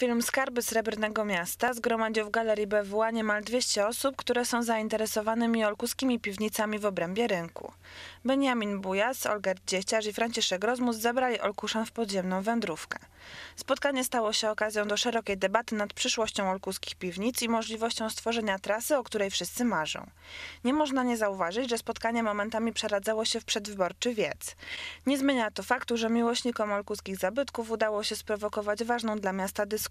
Film Skarby Srebrnego Miasta zgromadził w Galerii BWA niemal 200 osób, które są zainteresowanymi olkuskimi piwnicami w obrębie rynku. Beniamin Bujas, Olga Dzieciarz i Franciszek Rozmus zabrali Olkuszan w podziemną wędrówkę. Spotkanie stało się okazją do szerokiej debaty nad przyszłością olkuskich piwnic i możliwością stworzenia trasy, o której wszyscy marzą. Nie można nie zauważyć, że spotkanie momentami przeradzało się w przedwyborczy wiec. Nie zmienia to faktu, że miłośnikom olkuskich zabytków udało się sprowokować ważną dla miasta dyskusję,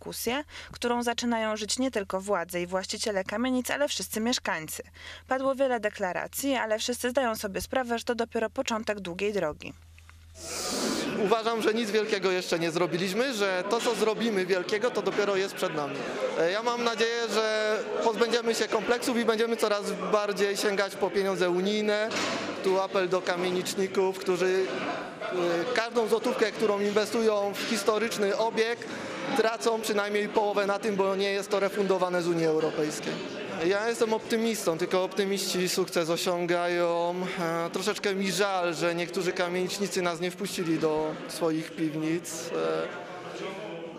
którą zaczynają żyć nie tylko władze i właściciele kamienic, ale wszyscy mieszkańcy. Padło wiele deklaracji, ale wszyscy zdają sobie sprawę, że to dopiero początek długiej drogi. Uważam, że nic wielkiego jeszcze nie zrobiliśmy, że to, co zrobimy wielkiego, to dopiero jest przed nami. E, Ja mam nadzieję, że pozbędziemy się kompleksów i będziemy coraz bardziej sięgać po pieniądze unijne. Tu apel do kamieniczników, którzy e, każdą złotówkę, którą inwestują w historyczny obiekt, tracą przynajmniej połowę na tym, bo nie jest to refundowane z Unii Europejskiej. Ja jestem optymistą, tylko optymiści sukces osiągają. E, troszeczkę mi żal, że niektórzy kamienicznicy nas nie wpuścili do swoich piwnic.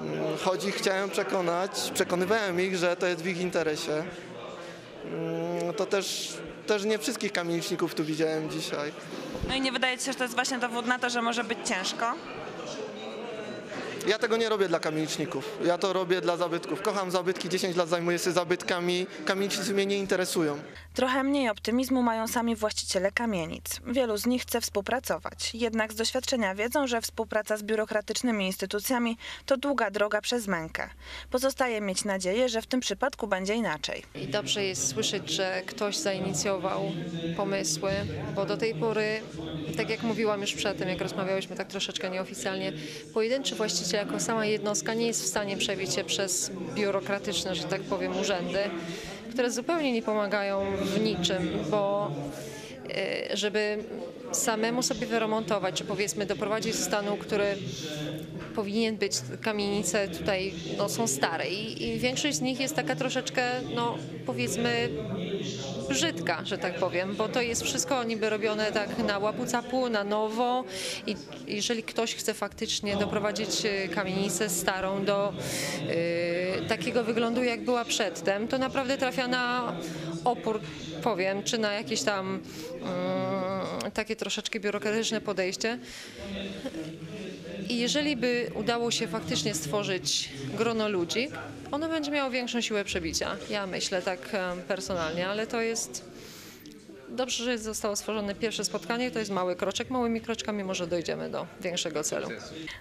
E, mm, choć ich chciałem przekonać, przekonywałem ich, że to jest w ich interesie. Mm, To też, też nie wszystkich kamieniczników tu widziałem dzisiaj. No i nie wydaje się, że to jest właśnie dowód na to, że może być ciężko? Ja tego nie robię dla kamieniczników, ja to robię dla zabytków. Kocham zabytki, 10 lat zajmuję się zabytkami, kamienicznicy mnie nie interesują. Trochę mniej optymizmu mają sami właściciele kamienic. Wielu z nich chce współpracować. Jednak z doświadczenia wiedzą, że współpraca z biurokratycznymi instytucjami to długa droga przez mękę. Pozostaje mieć nadzieję, że w tym przypadku będzie inaczej. I dobrze jest słyszeć, że ktoś zainicjował pomysły, bo do tej pory, tak jak mówiłam już przedtem, jak rozmawiałyśmy tak troszeczkę nieoficjalnie, pojedynczy właściciel jako sama jednostka nie jest w stanie przebić się przez biurokratyczne, że tak powiem, urzędy, które zupełnie nie pomagają w niczym, bo żeby samemu sobie wyremontować, czy powiedzmy doprowadzić do stanu, który powinien być, kamienice tutaj no, są stare i, i większość z nich jest taka troszeczkę, no powiedzmy brzydka, że tak powiem, bo to jest wszystko niby robione tak na łapu-capu, na nowo i jeżeli ktoś chce faktycznie doprowadzić e, kamienicę starą do e, takiego wyglądu, jak była przedtem, to naprawdę trafia na opór, powiem, czy na jakieś tam mm, takie troszeczkę biurokratyczne podejście. I jeżeli by udało się faktycznie stworzyć grono ludzi, ono będzie miało większą siłę przebicia. Ja myślę tak personalnie, ale to jest dobrze, że zostało stworzone pierwsze spotkanie. To jest mały kroczek. Małymi kroczkami może dojdziemy do większego celu.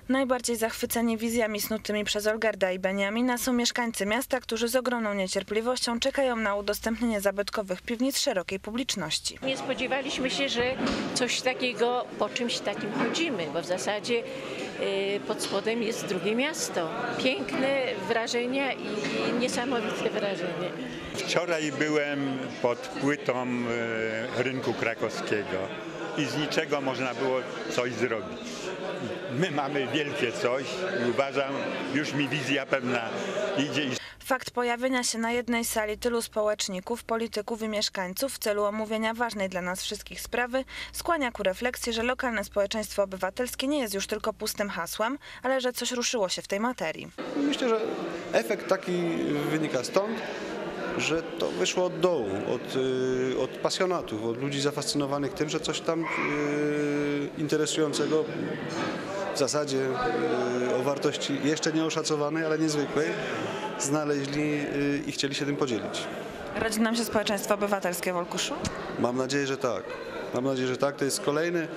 Najbardziej zachwyceni wizjami snutymi przez Olgarda i Beniamina są mieszkańcy miasta, którzy z ogromną niecierpliwością czekają na udostępnienie zabytkowych piwnic szerokiej publiczności. Nie spodziewaliśmy się, że coś takiego, po czymś takim chodzimy, bo w zasadzie y, pod spodem jest drugie miasto. Piękne wrażenia i niesamowite wrażenie. Wczoraj byłem pod płytą e, rynku krakowskiego i z niczego można było coś zrobić. My mamy wielkie coś i uważam, już mi wizja pewna idzie i Fakt pojawienia się na jednej sali tylu społeczników, polityków i mieszkańców w celu omówienia ważnej dla nas wszystkich sprawy skłania ku refleksji, że lokalne społeczeństwo obywatelskie nie jest już tylko pustym hasłem, ale że coś ruszyło się w tej materii. Myślę, że efekt taki wynika stąd, że to wyszło od dołu, od, y, od pasjonatów, od ludzi zafascynowanych tym, że coś tam y, interesującego w zasadzie y, o wartości jeszcze nieoszacowanej, ale niezwykłej znaleźli i chcieli się tym podzielić. Rodzi nam się społeczeństwo obywatelskie w Olkuszu? Mam nadzieję, że tak. Mam nadzieję, że tak. To jest kolejny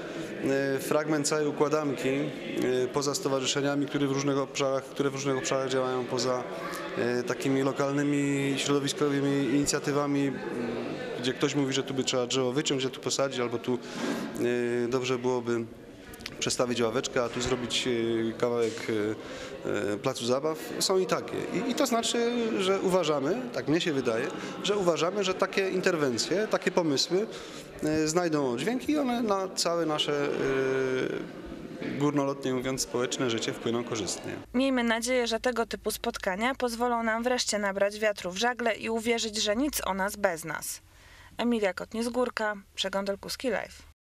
fragment całej układanki e, poza stowarzyszeniami, które w różnych obszarach, które w różnych obszarach działają poza e, takimi lokalnymi, środowiskowymi inicjatywami, gdzie ktoś mówi, że tu by trzeba drzewo wyciąć, że tu posadzić, albo tu e, dobrze byłoby przestawić ławeczkę, a tu zrobić e, kawałek e, e, placu zabaw. Są i takie. I, I to znaczy, że uważamy, tak mnie się wydaje, że uważamy, że takie interwencje, takie pomysły znajdą oddźwięk i one na całe nasze górnolotnie mówiąc społeczne życie wpłyną korzystnie. Miejmy nadzieję, że tego typu spotkania pozwolą nam wreszcie nabrać wiatru w żagle i uwierzyć, że nic o nas bez nas. Emilia Kotnie-Zgórka, Przegląd Olkuski Live.